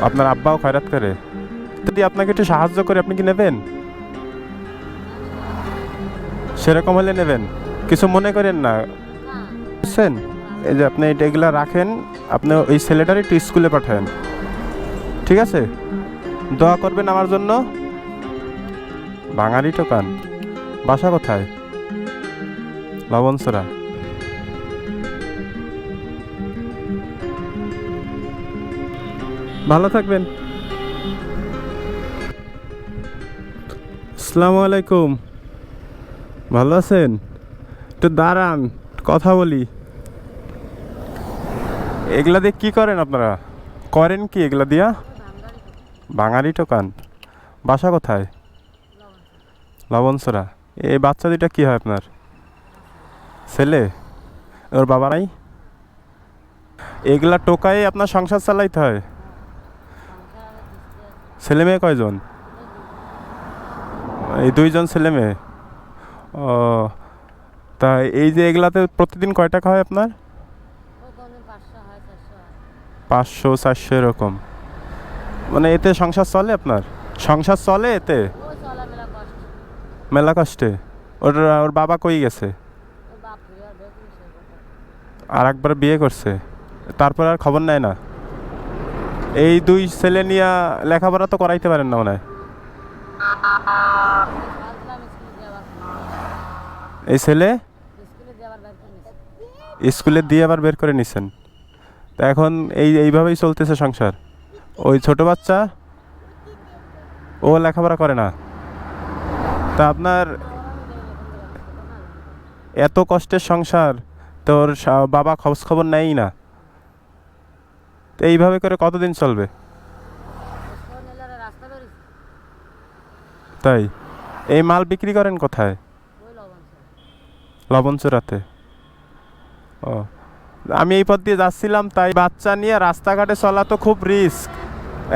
আপনার আব্বাও খয়রাত করে। যদি আপনাকে একটু সাহায্য করে, আপনি কি নেবেন? সেরকম হলে নেবেন। কিছু মনে করেন না। বুঝছেন? এই যে আপনি এটা এগুলা রাখেন, আপনি ওই ছেলেটার একটু স্কুলে পাঠান। ঠিক আছে? দোয়া করবেন আমার জন্য। বাঙালি টোকান। বাসা কোথায়? লবণসরা ভালো থাকবেন। আসসালামু আলাইকুম। ভালো আছেন? একটু দাঁড়ান, কথা বলি। এগুলা দিয়ে কি করেন আপনারা? করেন কি এগুলা দিয়া? বাঙালি টোকান। বাসা কোথায়? লবণসরা এই বাচ্চা দুইটা কি হয় আপনার? ছেলে? ওর বাবা নাই? এগুলা টোকাই আপনার সংসার চালাইতে হয়। ছেলে মেয়ে কয়জন? এই দুইজন ছেলে মেয়ে? ও, তা এই যে এগুলাতে প্রতিদিন কয় টাকা হয় আপনার? পাঁচশো, চারশো এরকম। মানে এতে সংসার চলে আপনার? সংসার চলে এতে? মেলা কষ্টে। ওর ওর বাবা কই গেছে? আর একবার বিয়ে করছে। তারপর আর খবর নেয় না? এই দুই ছেলে নিয়ে লেখাপড়া তো করাইতে পারেন না মনে হয়? এই ছেলে? স্কুলে দিয়ে আবার বের করে নিছেন। তা এখন এই, এইভাবেই চলতেছে সংসার। ওই ছোট বাচ্চা, ও লেখাপড়া করে না। তা আপনার এত কষ্টের সংসার, তোর বাবা খোঁজ খবর নেয়ই না। তো এইভাবে করে কতদিন চলবে? তাই? এই মাল বিক্রি করেন কোথায়? লবণ চোরাতে ও। আমি এই পথ দিয়ে যাচ্ছিলাম, তাই বাচ্চা নিয়ে রাস্তাঘাটে চলা তো খুব রিস্ক।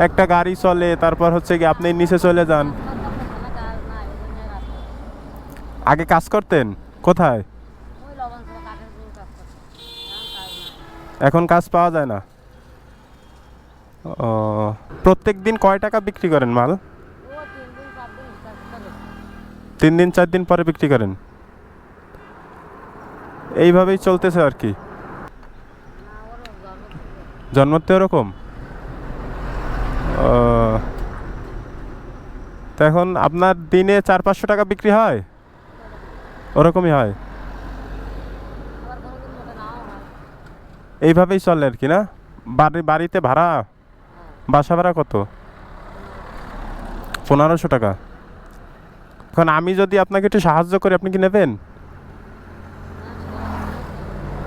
একটা গাড়ি চলে, তারপর হচ্ছে কি আপনি নিচে চলে যান। আগে কাজ করতেন? কোথায়? এখন কাজ পাওয়া যায় না। ও, প্রত্যেক দিন কয় টাকা বিক্রি করেন মাল? তিন দিন, চার দিন পরে বিক্রি করেন? এইভাবেই চলতেছে আর কি। জন্মতে ওরকম তো এখন আপনার দিনে চার, পাঁচশো টাকা বিক্রি হয়? ওরকমই হয়। এইভাবেই চলে আর কি না? বাড়ি, বাড়িতে ভাড়া? বাসা ভাড়া কত? পনেরোশো টাকা। এখন আমি যদি আপনাকে একটু সাহায্য করি, আপনি কি নেবেন?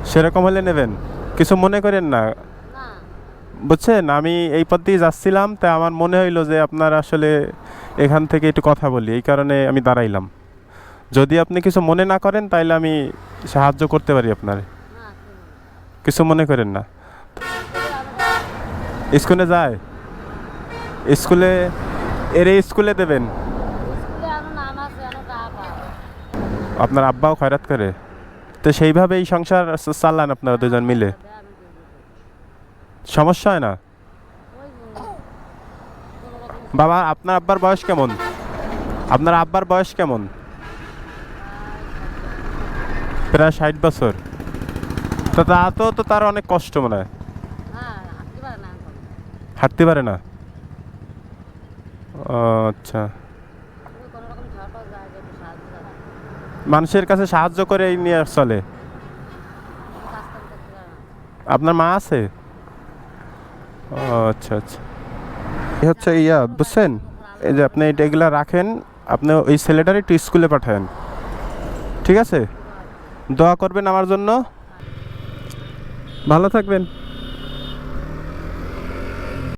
সেরকম হলে নেবেন। কিছু মনে করেন না? বুঝছেন? আমি এই পথ দিয়ে যাচ্ছিলাম তাই আমার মনে হইল যে আপনার আসলে এখান থেকে একটু কথা বলি। এই কারণে আমি দাঁড়াইলাম। যদি আপনি কিছু মনে না করেন, তাইলে আমি সাহায্য করতে পারি আপনার। কিছু মনে করেন না? স্কুলে যায়? স্কুলে এর স্কুলে দেবেন? আপনার আব্বাও খয়রাত করে। তো সেইভাবে এই সংসার চ- চালান আপনারা দুজন মিলে। সমস্যা হয় না? বাবা আপনার আব্বার বয়স কেমন? আপনার আব্বার বয়স কেমন? প্রায় ষাট বছর। তো তা তো তার অনেক কষ্ট মনে হয়। হাঁটতে পারে না? আচ্ছা। মানুষের কাছে সাহায্য করে এই নিয়ে চলে? আপনার মা আছে? আচ্ছা আচ্ছা। এই হচ্ছে ইয়া বুঝছেন? এই যে আপনি এগুলা রাখেন আপনি ওই ছেলেটার একটু স্কুলে পাঠান ঠিক আছে? দোয়া করবেন আমার জন্য। ভালো থাকবেন।